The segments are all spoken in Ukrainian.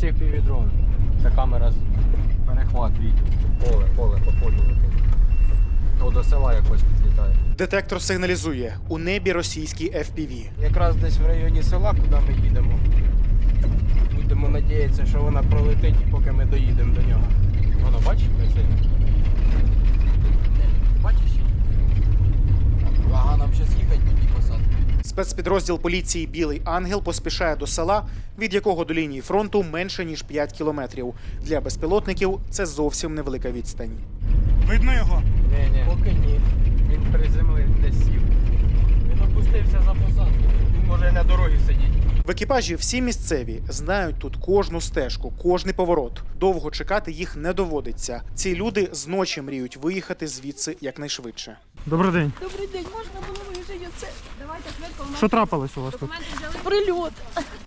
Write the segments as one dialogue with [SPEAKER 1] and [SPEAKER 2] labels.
[SPEAKER 1] Ось як півдрон. Це камера з перехват відео. Поле, поле, по полю летить. То до села якось підлітає.
[SPEAKER 2] Детектор сигналізує у небі російський FPV.
[SPEAKER 3] Якраз десь в районі села, куди ми їдемо. Будемо надіятися, що вона пролетить, поки ми доїдемо до нього.
[SPEAKER 1] Воно бачиш, прицільно? Бачиш?
[SPEAKER 3] Ага, нам зараз їхати по тій посадці.
[SPEAKER 2] Спецпідрозділ поліції Білий Ангел поспішає до села, від якого до лінії фронту менше ніж 5 кілометрів. Для безпілотників це зовсім невелика відстань. Видно його?
[SPEAKER 1] Ні, ні.
[SPEAKER 3] Поки ні.
[SPEAKER 1] Він приземлив, десь сів.
[SPEAKER 3] Він опустився за посадку. Він може на дорогі сидіти.
[SPEAKER 2] В екіпажі всі місцеві знають тут кожну стежку, кожний поворот. Довго чекати їх не доводиться. Ці люди зночі мріють виїхати звідси якнайшвидше.
[SPEAKER 4] Добрий день.
[SPEAKER 5] Добрий день, можна було виїжджати оце? Давайте швидко, у нас
[SPEAKER 4] Що трапилось у вас тут?
[SPEAKER 5] документи взяли. Прильот.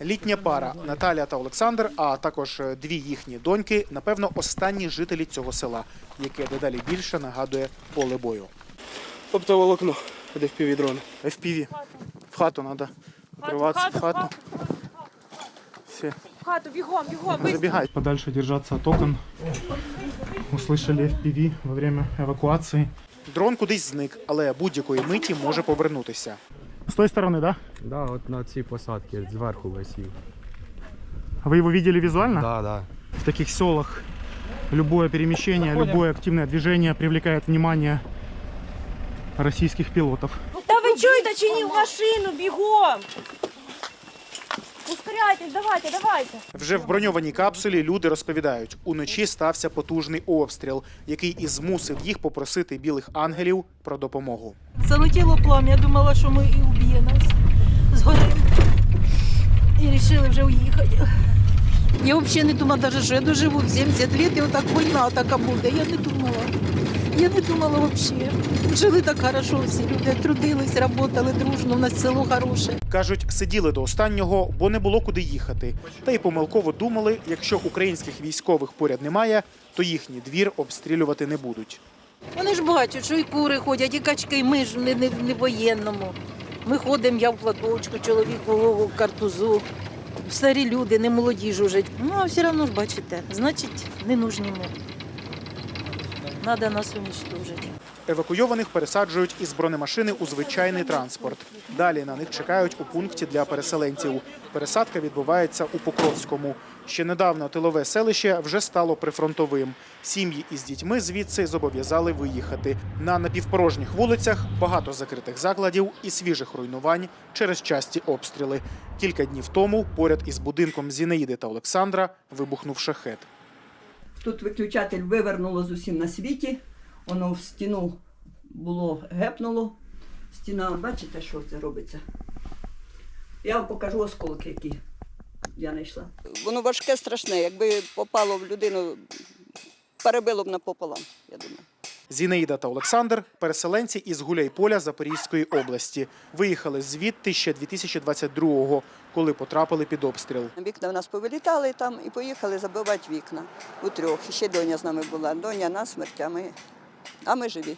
[SPEAKER 2] Літня пара Наталя та Олександр, а також е, дві їхні доньки, напевно, останні жителі цього села, яке дедалі більше нагадує поле бою.
[SPEAKER 3] Оптоволокно, де в півдрон.
[SPEAKER 2] FPV. В хату треба. Укриватися в хату. Всі,
[SPEAKER 5] В хату, бігом, бігом, быстро.
[SPEAKER 2] забігай.
[SPEAKER 4] Подальше держаться от окон. Услышали FPV во время эвакуации.
[SPEAKER 2] Дрон кудись зник, але будь-якої миті може повернутися.
[SPEAKER 4] С той стороны, да?
[SPEAKER 1] Да, от на цій посадці зверху висів.
[SPEAKER 4] Вы его видели визуально?
[SPEAKER 1] Да, да.
[SPEAKER 4] В таких селах любое перемещение, любое активное движение привлекает внимание российских пилотов.
[SPEAKER 5] Та ви чуєте чи ні в машину, бігом. Ускоряйтесь, давайте, давайте.
[SPEAKER 2] Вже в броньованій капсулі люди розповідають, уночі стався потужний обстріл, який і змусив їх попросити білих ангелів про допомогу.
[SPEAKER 6] Залетіло плам'я, думала, що ми і уб'є нас. Згоримо. І вирішили вже уїхати. Я взагалі не думала, даже, що я доживу в 70 років, і отак війна така буде. Я не думала. Я не думала взагалі. Жили так хорошо всі люди, трудились, працювали дружно, у нас село хороше.
[SPEAKER 2] Кажуть, сиділи до останнього, бо не було куди їхати. Та й помилково думали, якщо українських військових поряд немає, то їхній двір обстрілювати не будуть.
[SPEAKER 6] Вони ж бачать, що і кури ходять, і качки, ми ж не, не, не воєнному. Ми ходимо, я в платочку, чоловік в картузу. Старі люди, не молоді ж уже. Ну, а все одно ж бачите, значить, не нужні ми. Треба нас уничтожити.
[SPEAKER 2] Евакуйованих пересаджують із бронемашини у звичайний транспорт. Далі на них чекають у пункті для переселенців. Пересадка відбувається у Покровському. Ще недавно тилове селище вже стало прифронтовим. Сім'ї із дітьми звідси зобов'язали виїхати. На напівпорожніх вулицях багато закритих закладів і свіжих руйнувань через часті обстріли. Кілька днів тому поряд із будинком Зінеїди та Олександра вибухнув шахет.
[SPEAKER 7] Тут виключатель вивернуло з усім на світі. Воно в стіну було гепнуло. Стіна, бачите, що це робиться? Я вам покажу осколки, які я знайшла.
[SPEAKER 8] Воно важке, страшне. Якби попало в людину, перебило б напополам, я думаю.
[SPEAKER 2] Зінаїда та Олександр переселенці із Гуляйполя Запорізької області. Виїхали звідти ще 2022-го, коли потрапили під обстріл.
[SPEAKER 8] Вікна в нас повилітали там і поїхали забивати вікна у трьох. Ще доня з нами була. Доня на смерть, а ми, а ми живі.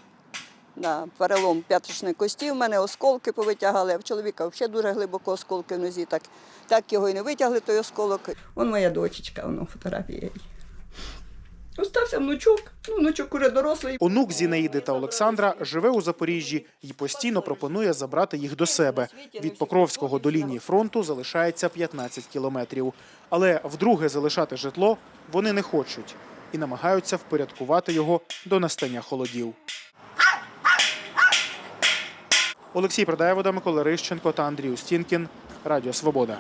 [SPEAKER 8] Да, перелом п'яточної кості, в мене осколки повитягали, а в чоловіка взагалі дуже глибоко осколки в нозі. Так, так його і не витягли, той осколок.
[SPEAKER 7] Вон моя дочечка, воно фотографія. Остався внучок, ну внучок уже дорослий.
[SPEAKER 2] Онук Зінаїди та Олександра живе у Запоріжжі і постійно пропонує забрати їх до себе. Від Покровського до лінії фронту залишається 15 кілометрів. Але вдруге залишати житло вони не хочуть і намагаються впорядкувати його до настання холодів. Олексій Продаєвода, Микола Рищенко та Андрій Устінкін. Радіо Свобода.